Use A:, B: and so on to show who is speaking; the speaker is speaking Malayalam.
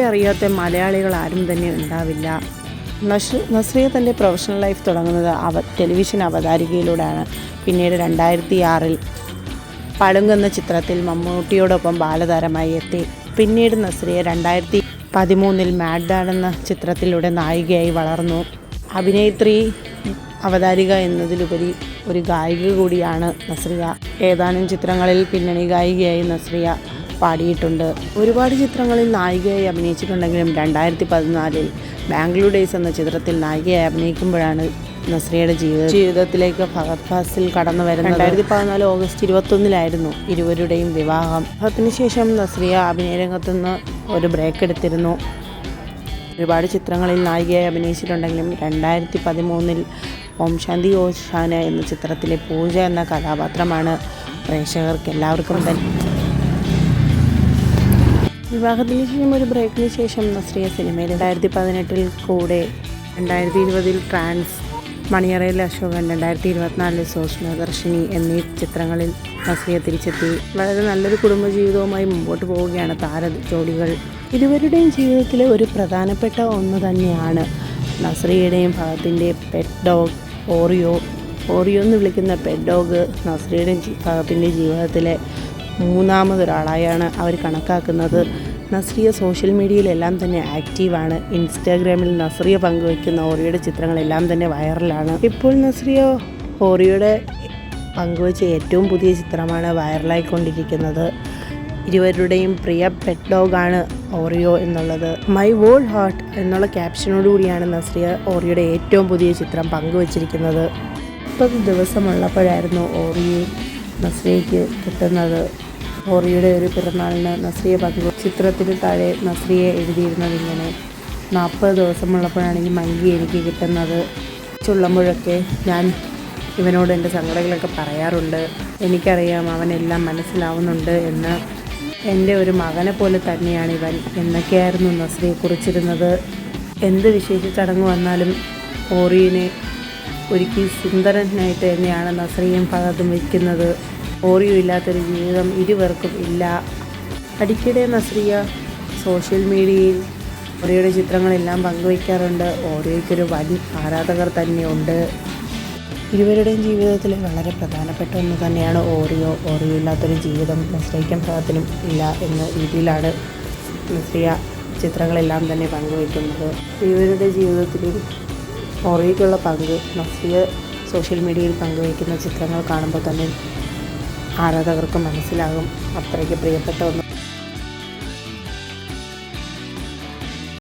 A: അറിയാത്ത മലയാളികൾ ആരും തന്നെ ഉണ്ടാവില്ല. നസ് നസ്രിയ തന്റെ പ്രൊഫഷണൽ ലൈഫ് തുടങ്ങുന്നത് അവ ടെലിവിഷൻ അവതാരികയിലൂടെയാണ്. പിന്നീട് രണ്ടായിരത്തി ആറിൽ പളുങ്ക് ചിത്രത്തിൽ മമ്മൂട്ടിയോടൊപ്പം ബാലതാരമായി എത്തി. പിന്നീട് നസ്രിയ രണ്ടായിരത്തി പതിമൂന്നിൽ മാഡ് ഡാഡ് എന്ന ചിത്രത്തിലൂടെ നായികയായി വളർന്നു. അഭിനേത്രി അവതാരിക എന്നതിലുപരി ഒരു ഗായിക കൂടിയാണ് നസ്രിയ. ഏതാനും ചിത്രങ്ങളിൽ പിന്നണി ഗായികയായി നസ്രിയ. പാടിയിട്ടുണ്ട്. ഒരുപാട് ചിത്രങ്ങളിൽ നായികയായി അഭിനയിച്ചിട്ടുണ്ടെങ്കിലും രണ്ടായിരത്തി പതിനാലിൽ ബാംഗ്ലൂർ ഡേയ്സ് എന്ന ചിത്രത്തിൽ നായികയായി അഭിനയിക്കുമ്പോഴാണ് നസ്രിയയുടെ ജീവിത ജീവിതത്തിലേക്ക് ഫഹദ് ഫാസിൽ കടന്നു വരുന്നത്. രണ്ടായിരത്തി പതിനാല് ഓഗസ്റ്റ് ഇരുപത്തൊന്നിലായിരുന്നു ഇരുവരുടെയും വിവാഹം. വിവാഹത്തിന് ശേഷം നസ്രിയ അഭിനയ രംഗത്തുനിന്ന് ഒരു ബ്രേക്ക് എടുത്തിരുന്നു. ഒരുപാട് ചിത്രങ്ങളിൽ നായികയായി അഭിനയിച്ചിട്ടുണ്ടെങ്കിലും രണ്ടായിരത്തി പതിമൂന്നിൽ ഓം ശാന്തി ഓശാന എന്ന ചിത്രത്തിലെ പൂജ എന്ന കഥാപാത്രമാണ് പ്രേക്ഷകർക്ക് എല്ലാവർക്കും തന്നെ. വിവാഹത്തിന് ശേഷം ഒരു ബ്രേക്കിന് ശേഷം നസ്രിയ സിനിമയിൽ രണ്ടായിരത്തി പതിനെട്ടിൽ കൂടെ രണ്ടായിരത്തി ഇരുപതിൽ ട്രാൻസ് മണിയറയിൽ അശോകൻ രണ്ടായിരത്തി ഇരുപത്തിനാലിൽ ദർശിനി എന്നീ ചിത്രങ്ങളിൽ നസ്രിയ തിരിച്ചെത്തി. വളരെ നല്ലൊരു കുടുംബജീവിതവുമായി മുമ്പോട്ട് പോവുകയാണ് താര ജോഡികൾ. ഇരുവരുടെയും ജീവിതത്തിലെ ഒരു പ്രധാനപ്പെട്ട ഒന്ന് തന്നെയാണ് നസ്രിയയുടെയും ഭാഗത്തിന്റെ പെറ്റ് ഡോഗ് ഓറിയോ ഓറിയോ എന്ന് വിളിക്കുന്ന പെറ്റ് ഡോഗ് നസ്രിയുടെയും ഭാഗത്തിന്റെ ജീവിതത്തിലെ മൂന്നാമതൊരാളായാണ് അവർ കണക്കാക്കുന്നത്. നസ്രിയ സോഷ്യൽ മീഡിയയിലെല്ലാം തന്നെ ആക്റ്റീവാണ്. ഇൻസ്റ്റാഗ്രാമിൽ നസ്രിയ പങ്കുവയ്ക്കുന്ന ഓറിയുടെ ചിത്രങ്ങളെല്ലാം തന്നെ വൈറലാണ്. ഇപ്പോൾ നസ്രിയ ഓറിയുടെ പങ്കുവച്ച ഏറ്റവും പുതിയ ചിത്രമാണ് വൈറലായിക്കൊണ്ടിരിക്കുന്നത്. ഇരുവരുടെയും പ്രിയ പെറ്റ് ഡോഗാണ് ഓറിയോ എന്നുള്ളത്. മൈ വോൾ ഹാർട്ട് എന്നുള്ള ക്യാപ്ഷനോടുകൂടിയാണ് നസ്രിയ ഓറിയുടെ ഏറ്റവും പുതിയ ചിത്രം പങ്കുവച്ചിരിക്കുന്നത്. മുപ്പത് ദിവസമുള്ളപ്പോഴായിരുന്നു ഓറിയെ നസ്രിയയ്ക്ക് കിട്ടുന്നത്. ഓറിയുടെ ഒരു പിറന്നാളിന് നസ്രിയെ പങ്കു ചിത്രത്തിന് താഴെ നസ്രിയെ എഴുതിയിരുന്നത് ഇങ്ങനെ. നാൽപ്പത് ദിവസമുള്ളപ്പോഴാണെങ്കിൽ മങ്കി എനിക്ക് കിട്ടുന്നത്. ചുള്ളുമ്പോഴൊക്കെ ഞാൻ ഇവനോട് എന്റെ സങ്കടങ്ങളൊക്കെ പറയാറുണ്ട്. എനിക്കറിയാം അവനെല്ലാം മനസ്സിലാവുന്നുണ്ട് എന്ന്. എന്റെ ഒരു മകനെ പോലെ തന്നെയാണ് ഇവൻ. എന്നൊക്കെയായിരുന്നു നസ്രിയെ കുറിച്ചിരുന്നത്. എന്ത് വിശേഷ ചടങ്ങ് വന്നാലും ഓറിയനെ ഒരുക്കി സുന്ദരനായിട്ട് തന്നെയാണ് നസ്രിയും ഫഹദും വയ്ക്കുന്നത് ഓറിയോ ഇല്ലാത്തൊരു ജീവിതം ഇരുവർക്കും ഇല്ല. അടിക്കിടെ നസ്രിയ സോഷ്യൽ മീഡിയയിൽ ഓറിയോയുടെ ചിത്രങ്ങളെല്ലാം പങ്കുവയ്ക്കാറുണ്ട്. ഓറിയോയ്ക്കൊരു വൻ ആരാധകർ തന്നെയുണ്ട്. ഇരുവരുടെയും ജീവിതത്തിൽ വളരെ പ്രധാനപ്പെട്ട ഒന്ന് തന്നെയാണ് ഓറിയോ. ഓറിയോ ഇല്ലാത്തൊരു ജീവിതം നസ്രയ്ക്കും ഫഹദിനും ഇല്ല എന്ന രീതിയിലാണ് നസ്രിയ ചിത്രങ്ങളെല്ലാം തന്നെ പങ്കുവയ്ക്കുന്നത്. ഇരുവരുടെ ജീവിതത്തിൽ ഓറിയോയ്ക്കുള്ള പങ്ക് നസ്രിയ സോഷ്യൽ മീഡിയയിൽ പങ്കുവയ്ക്കുന്ന ചിത്രങ്ങൾ കാണുമ്പോൾ തന്നെ ആരാധകർക്ക് മനസ്സിലാകും. അത്രയ്ക്ക് പ്രിയപ്പെട്ട ഒന്ന്